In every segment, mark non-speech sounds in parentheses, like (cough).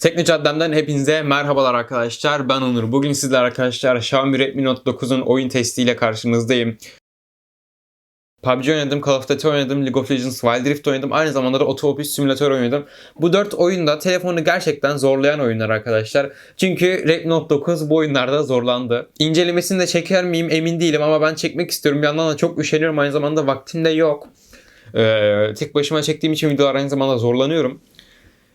Tekno Caddem'den hepinize merhabalar arkadaşlar. Ben Onur. Bugün sizler arkadaşlar Xiaomi Redmi Note 9'un oyun testiyle karşınızdayım. PUBG oynadım, Call of Duty oynadım, League of Legends Wild Rift oynadım. Aynı zamanda da Otobüs Simülatör oynadım. Bu 4 oyunda telefonu gerçekten zorlayan oyunlar arkadaşlar. Çünkü Redmi Note 9 bu oyunlarda zorlandı. İncelemesini de çeker miyim emin değilim ama ben çekmek istiyorum. Bir yandan da çok üşeniyorum. Aynı zamanda vaktim de yok. Ee, tek başıma çektiğim için videolar aynı zamanda zorlanıyorum.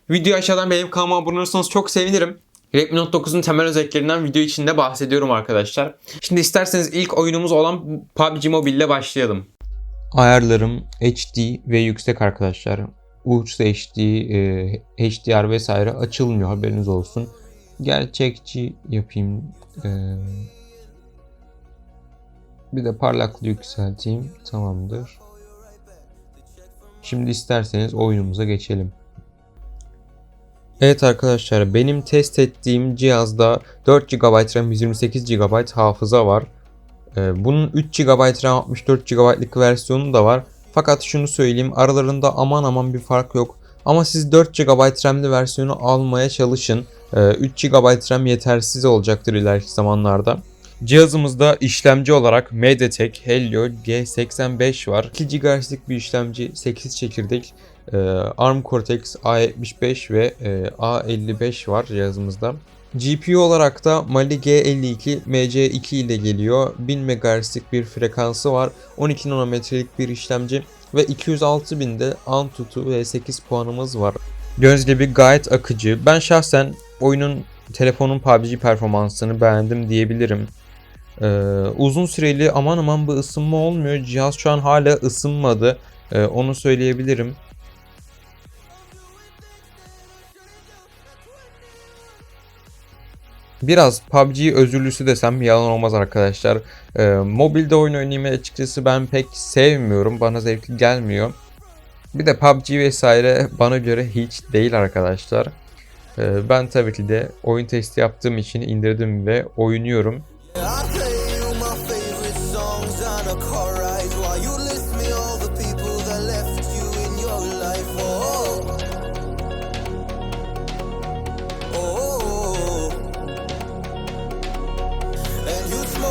Video aşağıdan benim kanalıma abone olursanız çok sevinirim. Redmi Note 9'un temel özelliklerinden video içinde bahsediyorum arkadaşlar. Şimdi isterseniz ilk oyunumuz olan PUBG Mobile ile başlayalım. Ayarlarım HD ve yüksek arkadaşlar. Ultra HD, e, HDR vesaire açılmıyor haberiniz olsun. Gerçekçi yapayım. E, bir de parlaklığı yükselteyim. Tamamdır. Şimdi isterseniz oyunumuza geçelim. Evet arkadaşlar benim test ettiğim cihazda 4 GB RAM 128 GB hafıza var. Ee, Bunun 3 GB RAM 64 GB'lık versiyonu da var. Fakat şunu söyleyeyim aralarında aman aman bir fark yok. Ama siz 4 GB RAM'li versiyonu almaya çalışın. Ee, 3 GB RAM yetersiz olacaktır ileriki zamanlarda. Cihazımızda işlemci olarak MediaTek Helio G85 var. 2 GHz'lik bir işlemci, 8 çekirdek, e, ARM Cortex A75 ve e, A55 var cihazımızda. GPU olarak da Mali G52 MC2 ile geliyor. 1000 MHz'lik bir frekansı var. 12 nanometrelik bir işlemci ve 206.000'de Antutu ve 8 puanımız var. Gördüğünüz gibi gayet akıcı. Ben şahsen oyunun telefonun PUBG performansını beğendim diyebilirim. Ee, uzun süreli aman aman bir ısınma olmuyor. Cihaz şu an hala ısınmadı. Ee, onu söyleyebilirim. Biraz PUBG özürlüsü desem yalan olmaz arkadaşlar. Ee, mobilde oyun oynamayı açıkçası ben pek sevmiyorum. Bana zevkli gelmiyor. Bir de PUBG vesaire bana göre hiç değil arkadaşlar. Ee, ben tabii ki de oyun testi yaptığım için indirdim ve oynuyorum.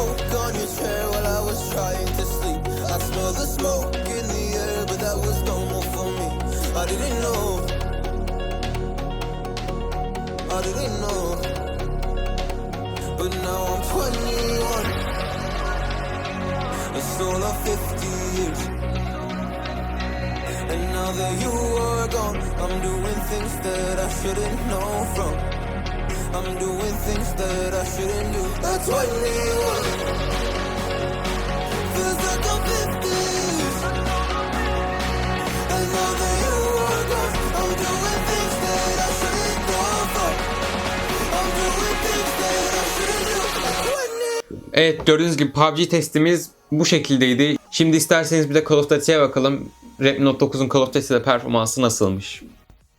Smoke on your chair while I was trying to sleep. I smell the smoke in the air, but that was normal for me. I didn't know. I didn't know. But now I'm 21. It's all of 50 years. And now that you are gone, I'm doing things that I shouldn't know from. I'm doing things that I shouldn't do. At 21. Feels like I'm 50 years. And now that you are gone, I'm doing things that I shouldn't know from. I'm doing things that I shouldn't do. At 20. Evet gördüğünüz gibi PUBG testimiz bu şekildeydi. Şimdi isterseniz bir de Call of Duty'ye bakalım. Redmi Note 9'un Call of Duty'de performansı nasılmış?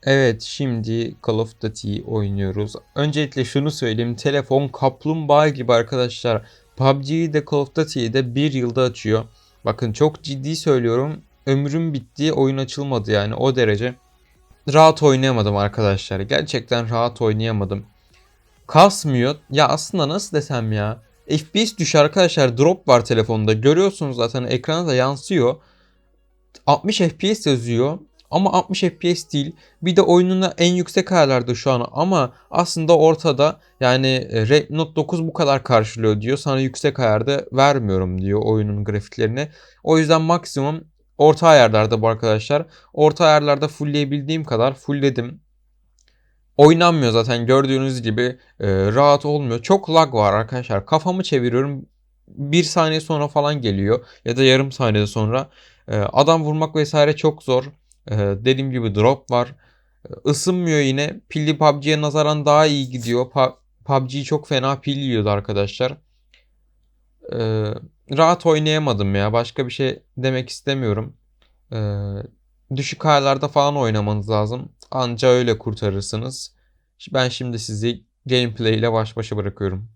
Evet şimdi Call of Duty oynuyoruz. Öncelikle şunu söyleyeyim. Telefon kaplumbağa gibi arkadaşlar. PUBG'yi de Call of Duty'yi de bir yılda açıyor. Bakın çok ciddi söylüyorum. Ömrüm bitti oyun açılmadı yani o derece. Rahat oynayamadım arkadaşlar. Gerçekten rahat oynayamadım. Kasmıyor. Ya aslında nasıl desem ya. FPS düşüyor arkadaşlar. Drop var telefonda. Görüyorsunuz zaten ekrana yansıyor. 60 FPS yazıyor. Ama 60 FPS değil. Bir de oyunun en yüksek ayarlarda şu an ama aslında ortada yani e, Redmi Note 9 bu kadar karşılıyor diyor. Sana yüksek ayarda vermiyorum diyor oyunun grafiklerini. O yüzden maksimum orta ayarlarda bu arkadaşlar. Orta ayarlarda fullleyebildiğim kadar fullledim. Oynanmıyor zaten gördüğünüz gibi e, rahat olmuyor. Çok lag var arkadaşlar. Kafamı çeviriyorum. Bir saniye sonra falan geliyor ya da yarım saniye sonra. E, adam vurmak vesaire çok zor. E, dediğim gibi drop var. E, ısınmıyor yine. Pilli PUBG'ye nazaran daha iyi gidiyor. PUBG çok fena pil yiyordu arkadaşlar. E, rahat oynayamadım ya. Başka bir şey demek istemiyorum. E, düşük ayarlarda falan oynamanız lazım. Anca öyle kurtarırsınız. Ben şimdi sizi gameplay ile baş başa bırakıyorum.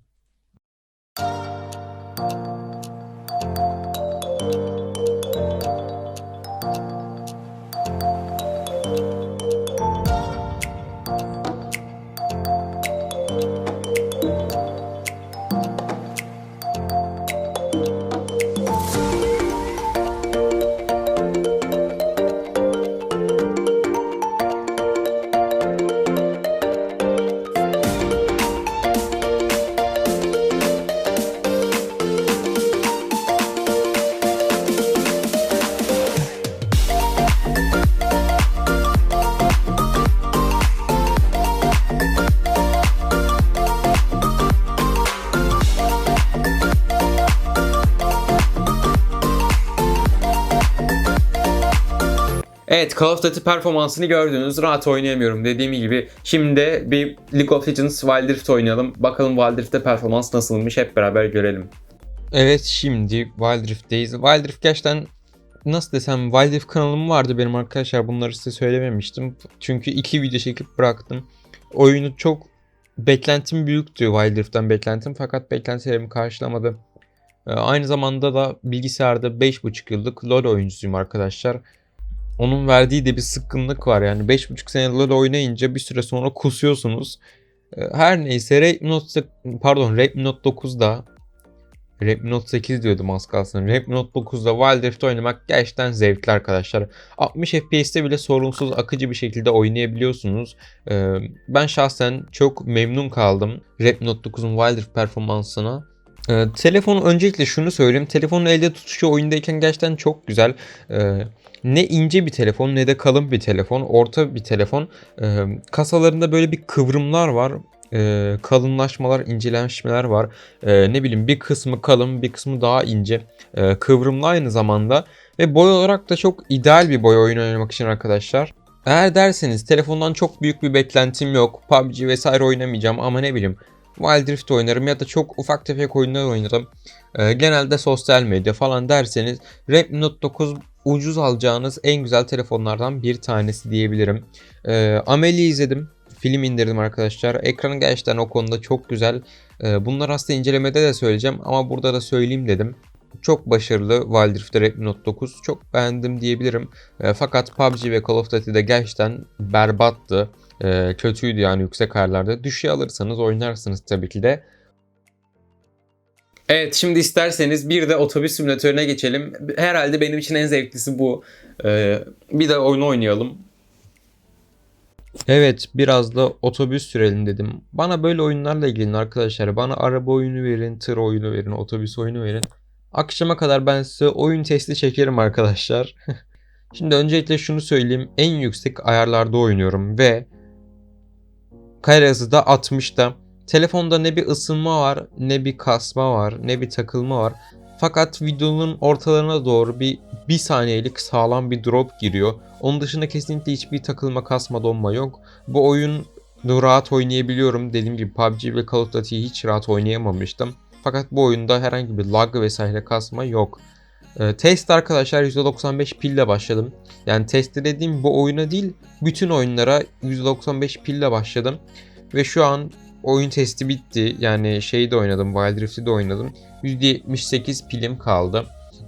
Evet Call of Duty performansını gördünüz. Rahat oynayamıyorum dediğim gibi. Şimdi bir League of Legends Wild Rift oynayalım. Bakalım Wild Rift'te performans nasılmış hep beraber görelim. Evet şimdi Wild Rift'teyiz. Wild Rift gerçekten nasıl desem Wild Rift kanalım vardı benim arkadaşlar. Bunları size söylememiştim. Çünkü iki video çekip bıraktım. Oyunu çok beklentim büyüktü Wild Rift'ten beklentim fakat beklentilerimi karşılamadı. Ee, Aynı zamanda da bilgisayarda 5,5 yıllık LoL oyuncusuyum arkadaşlar. Onun verdiği de bir sıkkınlık var yani 5,5 sene LoL oynayınca bir süre sonra kusuyorsunuz. Ee, Her neyse Redmi Note pardon Redmi Note 9'da Redmi Note 8 diyordum az kalsın. Redmi Note 9'da Wild Rift oynamak gerçekten zevkli arkadaşlar. 60 FPS'te bile sorunsuz akıcı bir şekilde oynayabiliyorsunuz. Ee, Ben şahsen çok memnun kaldım Redmi Note 9'un Wild Rift performansına. Ee, telefonu öncelikle şunu söyleyeyim. Telefonun elde tutuşu oyundayken gerçekten çok güzel. Ee, ne ince bir telefon ne de kalın bir telefon. Orta bir telefon. Ee, kasalarında böyle bir kıvrımlar var. Ee, kalınlaşmalar, incelenmeler var. Ee, ne bileyim bir kısmı kalın bir kısmı daha ince. Ee, kıvrımlı aynı zamanda. Ve boy olarak da çok ideal bir boy oyun oynamak için arkadaşlar. Eğer derseniz telefondan çok büyük bir beklentim yok. PUBG vesaire oynamayacağım ama ne bileyim Wild Rift oynarım ya da çok ufak tefek oyunlar oynarım. Ee, genelde sosyal medya falan derseniz Redmi Note 9 ucuz alacağınız en güzel telefonlardan bir tanesi diyebilirim. Ee, Amelie izledim. Film indirdim arkadaşlar. Ekranı gerçekten o konuda çok güzel. Ee, bunlar aslında incelemede de söyleyeceğim ama burada da söyleyeyim dedim. Çok başarılı Wild Rift'te Redmi Note 9. Çok beğendim diyebilirim. Ee, fakat PUBG ve Call of Duty'de gerçekten berbattı. Ee, kötüydü yani yüksek ayarlarda. Düşüğe alırsanız oynarsınız tabii ki de. Evet şimdi isterseniz bir de otobüs simülatörüne geçelim. Herhalde benim için en zevklisi bu. Ee, bir de oyunu oynayalım. Evet biraz da otobüs sürelim dedim. Bana böyle oyunlarla ilgilin arkadaşlar. Bana araba oyunu verin, tır oyunu verin, otobüs oyunu verin. Akşama kadar ben size oyun testi çekerim arkadaşlar. (laughs) Şimdi öncelikle şunu söyleyeyim. En yüksek ayarlarda oynuyorum ve kare hızı da 60'da. Telefonda ne bir ısınma var, ne bir kasma var, ne bir takılma var. Fakat videonun ortalarına doğru bir bir saniyelik sağlam bir drop giriyor. Onun dışında kesinlikle hiçbir takılma, kasma, donma yok. Bu oyun rahat oynayabiliyorum. Dediğim gibi PUBG ve Call of Duty'yi hiç rahat oynayamamıştım. Fakat bu oyunda herhangi bir lag vesaire kasma yok. Ee, test arkadaşlar %95 pille başladım. Yani testi dediğim bu oyuna değil bütün oyunlara %95 pille başladım. Ve şu an oyun testi bitti. Yani şeyi de oynadım. Wild Rift'i de oynadım. %78 pilim kaldı.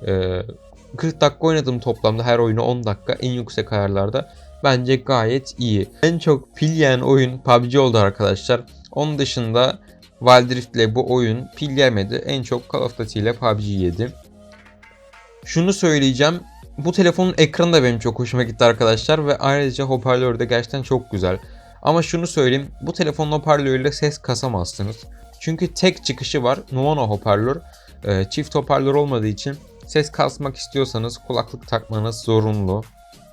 Ee, 40 dakika oynadım toplamda her oyunu 10 dakika en yüksek ayarlarda. Bence gayet iyi. En çok pil yiyen oyun PUBG oldu arkadaşlar. Onun dışında Wild Rift ile bu oyun pil yemedi. En çok Call of Duty ile PUBG yedi. Şunu söyleyeceğim. Bu telefonun ekranı da benim çok hoşuma gitti arkadaşlar ve ayrıca hoparlörü de gerçekten çok güzel. Ama şunu söyleyeyim, bu telefonun hoparlörüyle ses kasamazsınız. Çünkü tek çıkışı var, mono hoparlör. Ee, çift hoparlör olmadığı için ses kasmak istiyorsanız kulaklık takmanız zorunlu.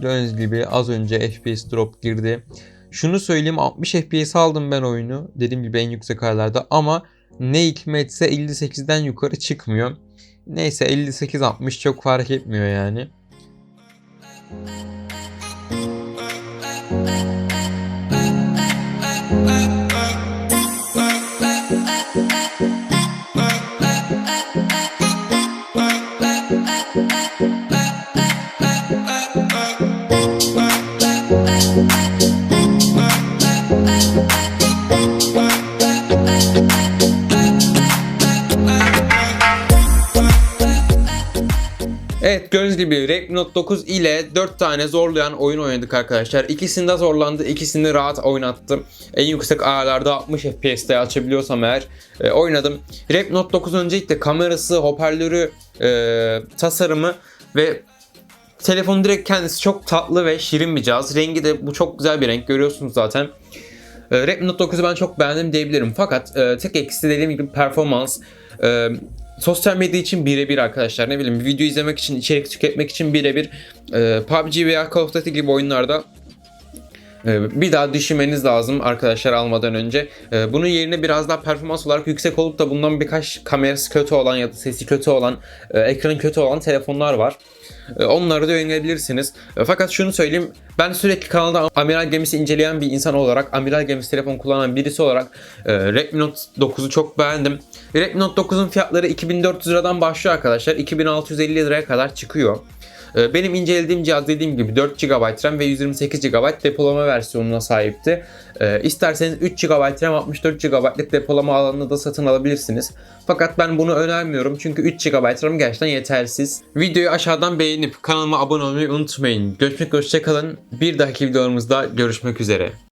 Gördüğünüz gibi az önce FPS drop girdi. Şunu söyleyeyim 60 FPS aldım ben oyunu. Dediğim gibi en yüksek ayarlarda ama ne hikmetse 58'den yukarı çıkmıyor. Neyse 58-60 çok fark etmiyor yani. Evet gördüğünüz gibi Redmi Note 9 ile 4 tane zorlayan oyun oynadık arkadaşlar. İkisinde zorlandı, ikisini rahat oynattım. En yüksek ayarlarda 60 FPS'te açabiliyorsam eğer e, oynadım. Redmi Note 9 öncelikle kamerası, hoparlörü, e, tasarımı ve telefon direkt kendisi çok tatlı ve şirin bir cihaz. Rengi de bu çok güzel bir renk görüyorsunuz zaten. E, Redmi Note 9'u ben çok beğendim diyebilirim. Fakat e, tek eksisi dediğim gibi performans. E, sosyal medya için birebir arkadaşlar. Ne bileyim video izlemek için, içerik tüketmek için birebir. E, PUBG veya Call of Duty gibi oyunlarda Ee, Bir daha düşünmeniz lazım arkadaşlar almadan önce. Ee, Bunun yerine biraz daha performans olarak yüksek olup da bundan birkaç kamerası kötü olan ya da sesi kötü olan, e, ekranı kötü olan telefonlar var. E, Onları da yönelebilirsiniz. E, Fakat şunu söyleyeyim. Ben sürekli kanalda Amiral gemisi inceleyen bir insan olarak, Amiral gemisi telefon kullanan birisi olarak e, Redmi Note 9'u çok beğendim. Redmi Note 9'un fiyatları 2400 liradan başlıyor arkadaşlar. 2650 liraya kadar çıkıyor. Ee, Benim incelediğim cihaz dediğim gibi 4 GB RAM ve 128 GB depolama versiyonuna sahipti. Ee, İsterseniz 3 GB RAM 64 GB'lık depolama alanını da satın alabilirsiniz. Fakat ben bunu önermiyorum çünkü 3 GB RAM gerçekten yetersiz. Videoyu aşağıdan beğenip kanalıma abone olmayı unutmayın. Görüşmek hoşçakalın. Bir dahaki videolarımızda görüşmek üzere.